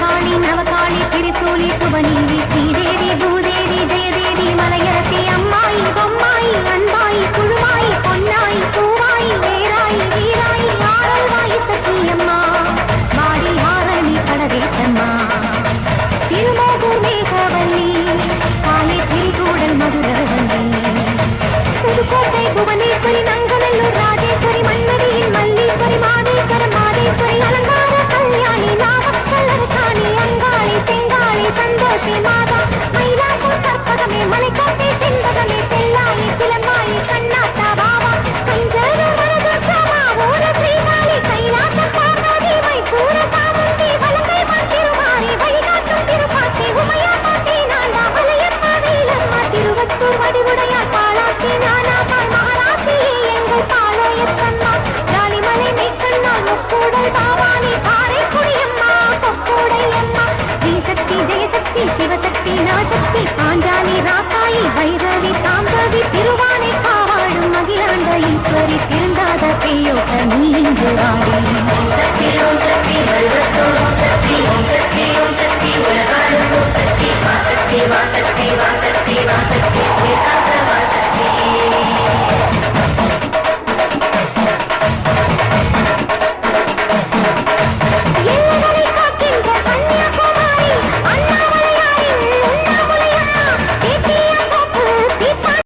சௌடாம்பா சிவகாளி நவகாளி திரிசூலி சுபநீதி ஸ்ரீதேவி பூதேவி ஜெயதேவி மலையரசி அம்மாயி பொம்மாயி அன்பாயி குழுவாயி பொன்னாயி பூவாயி வேராயி வீராயி ஆரல்வாயி சத்தியம்மா மாடி ஆரணி கடவேற்றம்மா திருமோகூர் பாளையத்தம்மா ராணிமலை மேற்கண்ணா முக்கூடல் பாவானி சிவசக்தி நவசக்தி பாஞ்சாலி ராக்காயி வைரவி சாம்பவி திருவானை காவாழும் அகிலாண்ட ஈஸ்வரி திருந்தாத பெய்யோட்ட நீ இங்கு வாடி